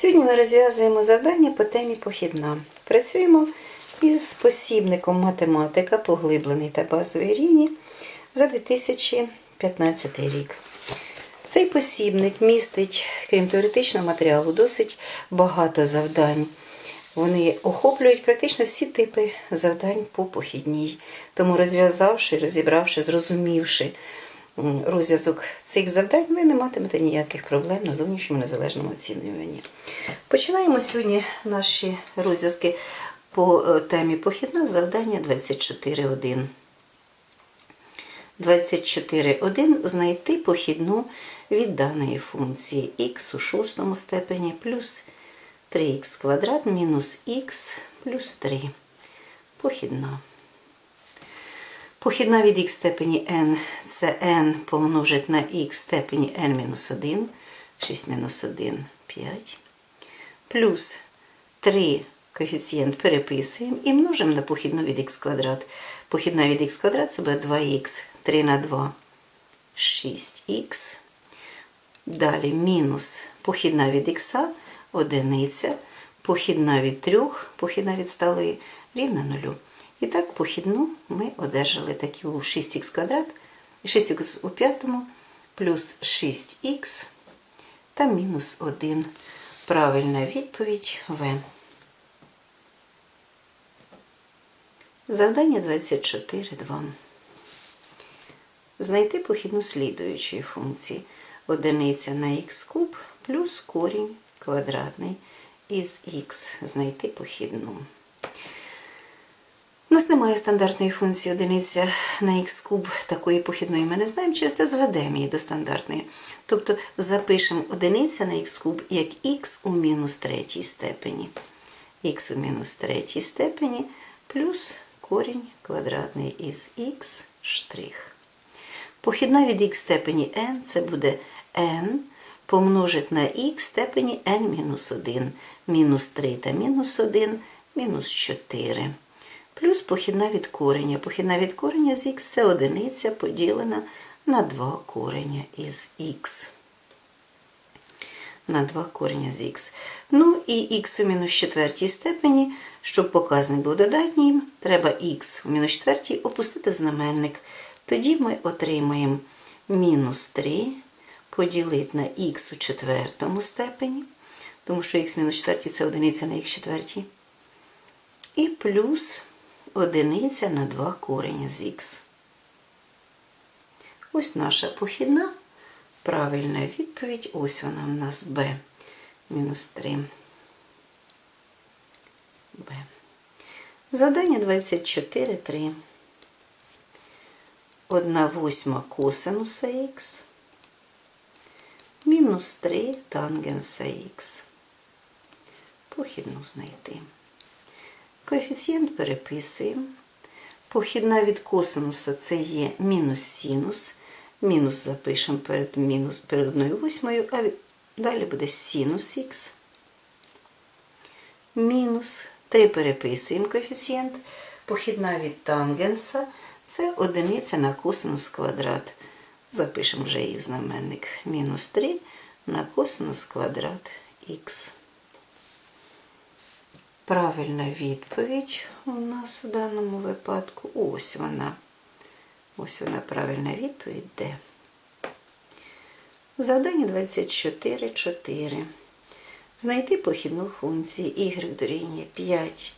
Сьогодні ми розв'язуємо завдання по темі похідна. Працюємо із посібником математика, поглиблений та базовий рівні за 2015 рік. Цей посібник містить, крім теоретичного матеріалу, досить багато завдань. Вони охоплюють практично всі типи завдань по похідній. Тому розв'язавши, розібравши, зрозумівши розв'язок цих завдань, ви не матимете ніяких проблем на зовнішньому незалежному оцінюванні. Починаємо сьогодні наші розв'язки по е, темі похідна завдання 24.1. 24.1 знайти похідну від даної функції х у шостому степені плюс 3х квадрат мінус х плюс 3. Похідна. Похідна від х степені n це n помножить на х степені n мінус 1, 6 мінус 1, 5. Плюс 3 коефіцієнт переписуємо і множимо на похідну від х квадрат. Похідна від х квадрат це буде 2х, 3 на 2, 6х. Далі мінус похідна від х, одиниця, похідна від 3, похідна від сталої рівна 0. І так похідну ми одержали такі у 6х квадрат, 6х у п'ятому, плюс 6х та мінус 1. Правильна відповідь В. Завдання 24.2. Знайти похідну слідуючої функції. Одиниця на х куб плюс корінь квадратний із х. Знайти похідну. У нас немає стандартної функції одиниця на х куб, такої похідної ми не знаємо, через те зведемо її до стандартної. Тобто запишемо одиниця на х куб як х у мінус третій степені. х у мінус третій степені плюс корінь квадратний із х штрих. Похідна від х степені n це буде n помножить на х степені n мінус 1, мінус 3 та мінус 1, мінус 4. Плюс похідна від кореня. Похідна від кореня з х це одиниця поділена на 2 кореня із х. На 2 кореня з х. Ну і х у мінус четвертій степені, щоб показник був додатнім, треба х у мінус четвертій опустити знаменник. Тоді ми отримаємо мінус 3 поділити на х у четвертому степені, тому що х мінус четвертій це одиниця на х четвертій. І плюс одиниця на 2 корення з х. Ось наша похідна. Правильна відповідь. Ось вона в нас b. Мінус 3. Б. Задання 24.3. 1 восьма косинуса х. Мінус 3 тангенса х. Похідну знайти. Коефіцієнт переписуємо. Похідна від косинуса це є мінус синус. Мінус запишемо перед, мінус, перед 1 восьмою, а далі буде синус х. Мінус 3 переписуємо коефіцієнт. Похідна від тангенса це одиниця на косинус квадрат. Запишемо вже її знаменник. Мінус 3 на косинус квадрат х. Правильна відповідь у нас у даному випадку. Ось вона. Ось вона правильна відповідь Д. Завдання 24.4. Знайти похідну функцію y дорівнює 5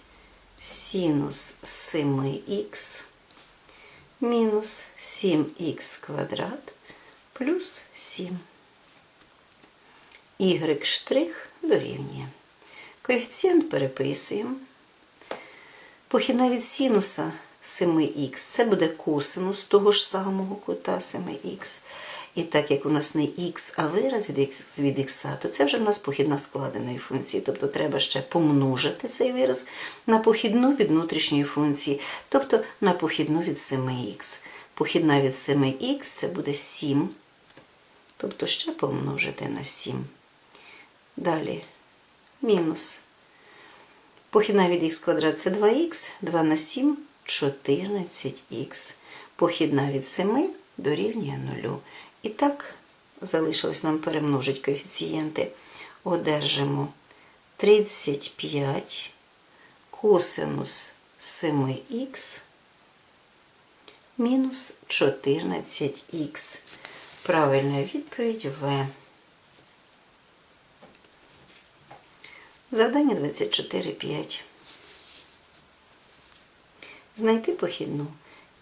синус 7х мінус 7х квадрат плюс 7. y штрих дорівнює. Коефіцієнт переписуємо. Похідна від синуса 7х це буде косинус того ж самого кута 7х. І так як у нас не х, а вираз від х, від х, то це вже в нас похідна складеної функції. Тобто треба ще помножити цей вираз на похідну від внутрішньої функції, тобто на похідну від 7х. Похідна від 7х це буде 7. Тобто ще помножити на 7. Далі мінус. Похідна від х квадрат це 2х, 2 на 7 14х. Похідна від 7 дорівнює 0. І так залишилось нам перемножити коефіцієнти. Одержимо 35 косинус 7х мінус 14х. Правильна відповідь В. Завдання 24.5. Знайти похідну.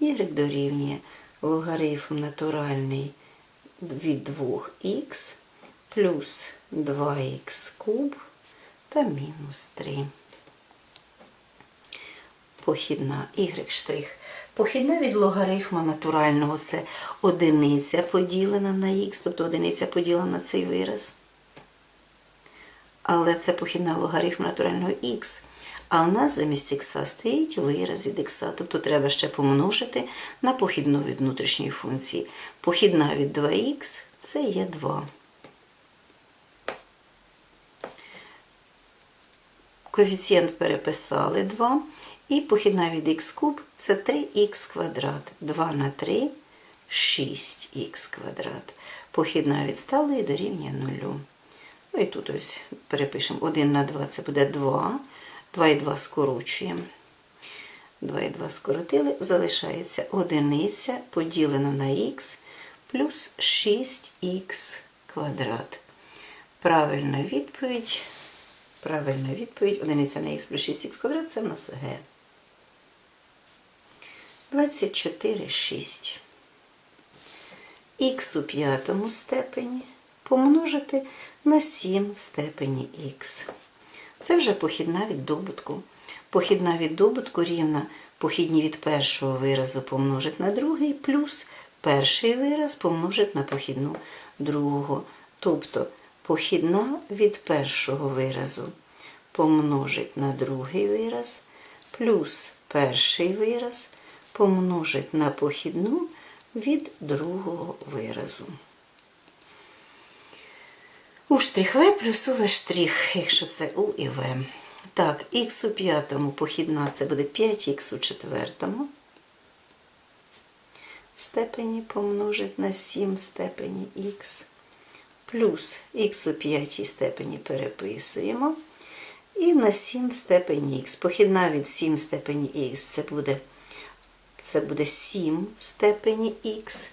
Y дорівнює логарифм натуральний від 2х плюс 2х куб та мінус 3. Похідна y. Похідна від логарифма натурального це одиниця поділена на х, тобто одиниця поділена на цей вираз. Але це похідна логарифм натурального х. А у нас замість х стоїть вираз від х, тобто треба ще помножити на похідну від внутрішньої функції. Похідна від 2х це є 2. Коефіцієнт переписали 2. І похідна від х куб це 3х квадрат. 2 на 3 6х квадрат. Похідна від сталої дорівнює 0. Ну і тут ось перепишемо 1 на 2 це буде 2. 2 і 2 скорочуємо. 2 і 2 скоротили, залишається одиниця поділена на х плюс 6х квадрат. Правильна відповідь. Правильна відповідь. Одиниця на х плюс 6х квадрат це в нас г. 24, 6. Х у п'ятому степені помножити на 7 в степені х. Це вже похідна від добутку. Похідна від добутку рівна похідні від першого виразу помножить на другий, плюс перший вираз помножить на похідну другого. Тобто похідна від першого виразу помножить на другий вираз, плюс перший вираз помножить на похідну від другого виразу. У штрих В плюс у штрих, якщо це У і В. Так, х у п'ятому похідна це буде 5х у четвертому. Степені помножить на 7 в степені х. Плюс х у п'ятій степені переписуємо. І на 7 в степені х. Похідна від 7 в степені х це буде, це буде 7 в степені х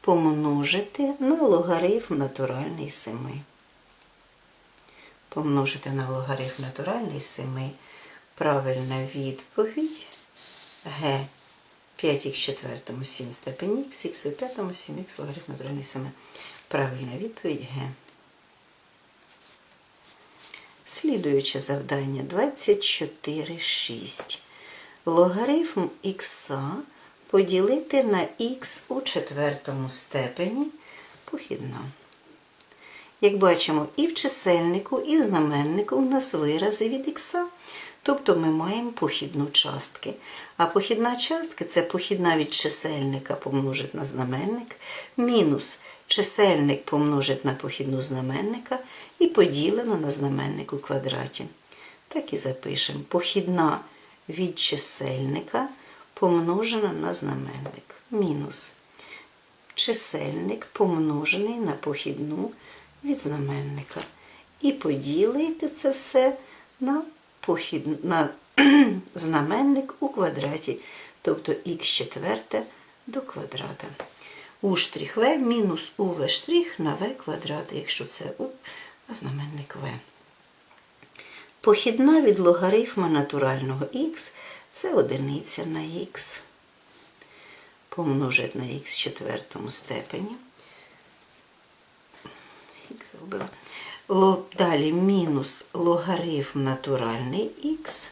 помножити на логарифм натуральний 7 помножити на логарифм натуральний 7. Правильна відповідь Г. 5х четвертому 7 в степені х, х у п'ятому 7х логарифм натуральний 7. Правильна відповідь Г. Слідуюче завдання 24,6. Логарифм х поділити на х у четвертому степені похідна. Як бачимо, і в чисельнику, і в знаменнику у нас вирази від х. Тобто ми маємо похідну частки. А похідна частка це похідна від чисельника помножить на знаменник, мінус чисельник помножить на похідну знаменника і поділено на знаменник у квадраті. Так і запишемо. Похідна від чисельника помножена на знаменник. Мінус чисельник помножений на похідну від знаменника. І поділити це все на похід, на знаменник у квадраті, тобто х четверте до квадрата. У штрих В мінус УВ штрих на В квадрат, якщо це У, а знаменник В. Похідна від логарифма натурального х це одиниця на х. Помножить на х четвертому степені зробила. Далі мінус логарифм натуральний х.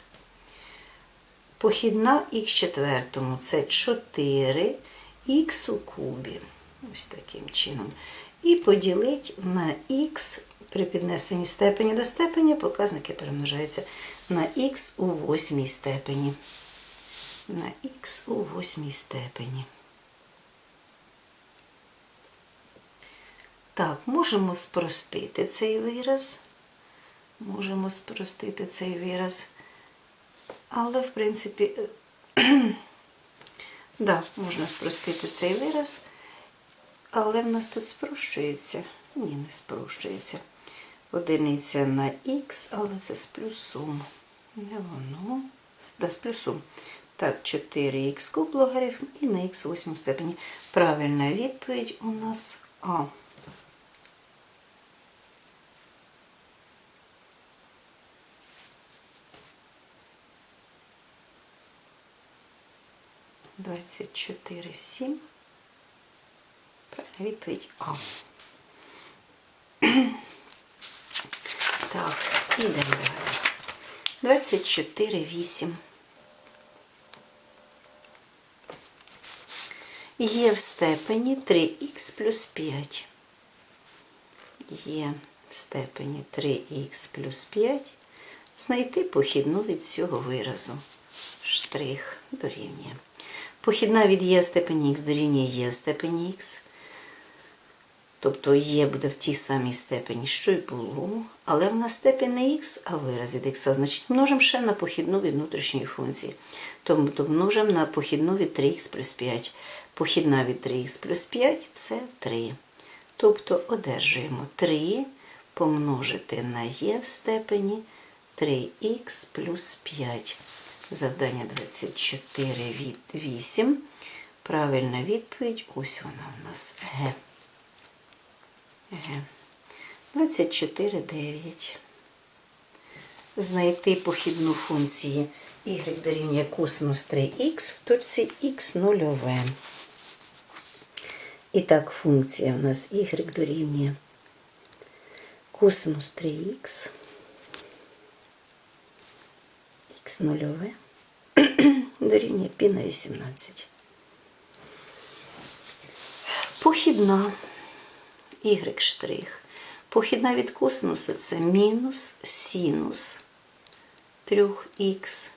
Похідна х четвертому це 4 х у кубі. Ось таким чином. І поділить на х при піднесенні степені до степені, показники перемножаються на х у восьмій степені. На х у восьмій степені. Так, можемо спростити цей вираз. Можемо спростити цей вираз. Але, в принципі, да, можна спростити цей вираз, але в нас тут спрощується. Ні, не спрощується. Одиниця на х, але це з плюсом. Не воно. Да, з плюсом. Так, 4х куб логарифм і на х в 8 степені. Правильна відповідь у нас А. Двадцять чотири сім. Правильна відповідь А. Так, ідемо далі. 24, 8. Є в степені 3х плюс 5. Є в степені 3х плюс 5. Знайти похідну від цього виразу. Штрих дорівнює. Похідна від є степені х дорівнює є в степені х. Тобто є буде в тій самій степені, що й було, але в нас степень не х, а вираз від х. Значить, множимо ще на похідну від внутрішньої функції. Тобто множимо на похідну від 3х плюс 5. Похідна від 3х плюс 5 це 3. Тобто одержуємо 3 помножити на є в степені 3х плюс 5. Завдання 24 від 8. Правильна відповідь, ось вона в нас Г. Г. 24, 9. Знайти похідну функцію y дорівнює косинус 3х в точці х нульове. І так, функція в нас y дорівнює косинус 3х, х нульове дорівнює π на 18. Похідна y штрих. Похідна від косинуса це мінус синус 3х.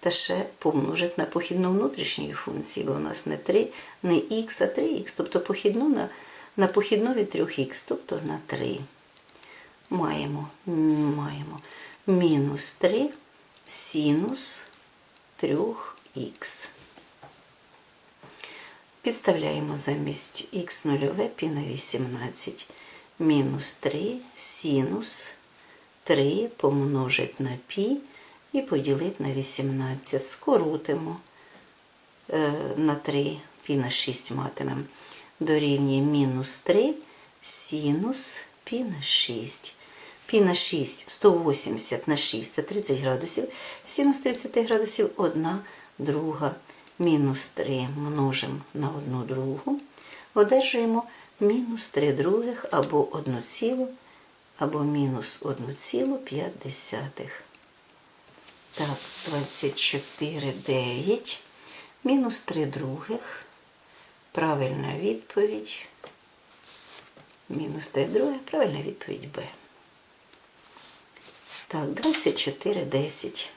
Та ще помножити на похідну внутрішньої функції, бо у нас не 3, не х, а 3х, тобто похідну на, на похідну від 3х, тобто на 3. Маємо, маємо мінус 3 синус 3х. Підставляємо замість х нульове пі на 18 мінус 3 синус 3 помножить на пі і поділити на 18. Скоротимо е, на 3 пі на 6 матимемо. Дорівнює мінус 3 синус пі на 6. Пі на 6 180 на 6 це 30 градусів. Синус 30 градусів 1 друга мінус 3 множимо на 1 другу, одержуємо мінус 3 других або 1 цілу, або мінус 1,5. Так, 24, 9, мінус 3 других. Правильна відповідь. Мінус 3 других, правильна відповідь Б. Так, 24, 10.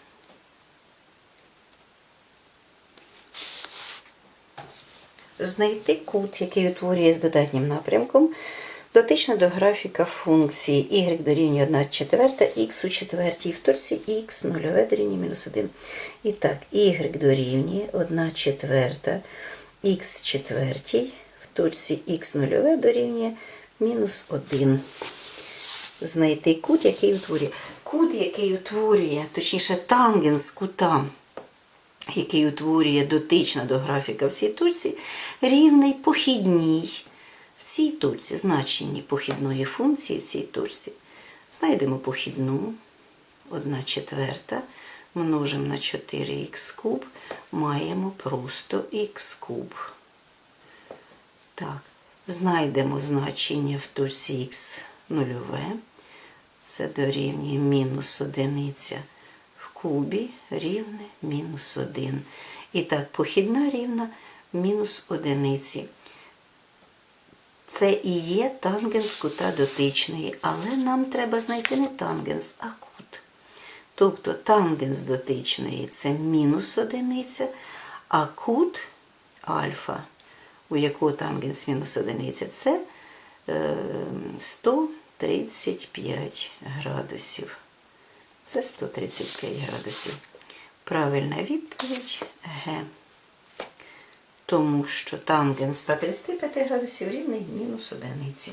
Знайти кут, який утворює з додатнім напрямком, дотично до графіка функції y дорівнює 1 четверта, х у четвертій, в торці х нульове дорівнює мінус 1. І так, y дорівнює 1 четверта, х четвертій, в точці х нульове дорівнює мінус 1. Знайти кут, який утворює. Кут, який утворює, точніше, тангенс кута який утворює дотична до графіка в цій точці, рівний похідній в цій точці, значенні похідної функції в цій точці. Знайдемо похідну 1 четверта, множимо на 4х куб, маємо просто х куб. Так, знайдемо значення в точці х нульове це дорівнює мінус одиниця в кубі рівне мінус 1. І так, похідна рівна мінус одиниці. Це і є тангенс кута дотичної, але нам треба знайти не тангенс, а кут. Тобто тангенс дотичної це мінус одиниця, а кут альфа, у якого тангенс мінус одиниця, це е, 100 35 градусів. Це 135 градусів. Правильна відповідь Г. Тому що тангенс 135 градусів рівний мінус одиниці.